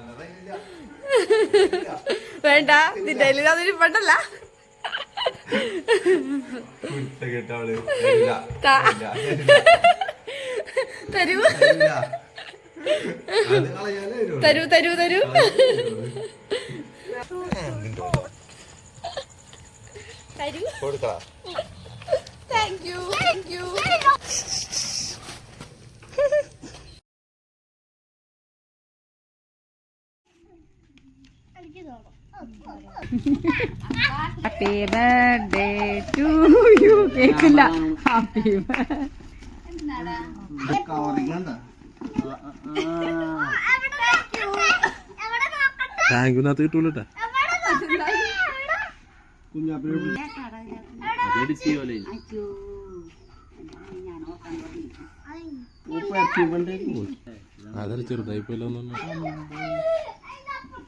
വേണ്ട നിന്റെ കയ്യിൽ അതൊരു പണ്ടല്ല. തരൂ. തരൂ. തരൂ തരൂ തരൂ. കൊടുക്ക thank you thank you happy birthday to you കേക്കില്ല. ഹാപ്പി താങ്ക് യു നാത്ത് കിട്ടൂലട്ടാ. അതല്ല ചെറുതായി പോയല്ലോ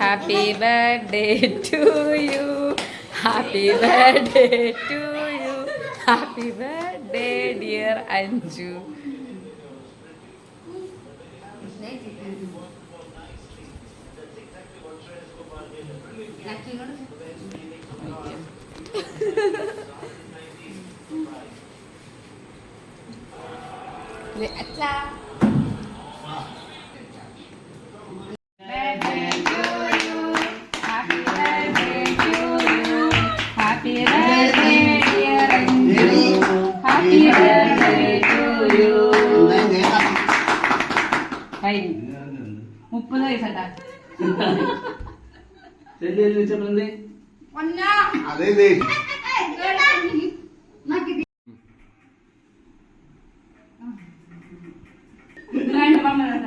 happy birthday to you happy birthday to you happy birthday dear Anju to you. കഴിഞ്ഞു മുപ്പത് വയസ്സട്ടാ അത്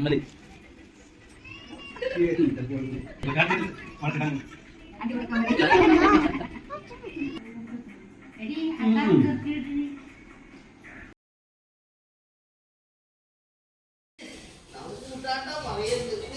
நம்மளே நான் கூட்டாட்டம் அவையிருந்தது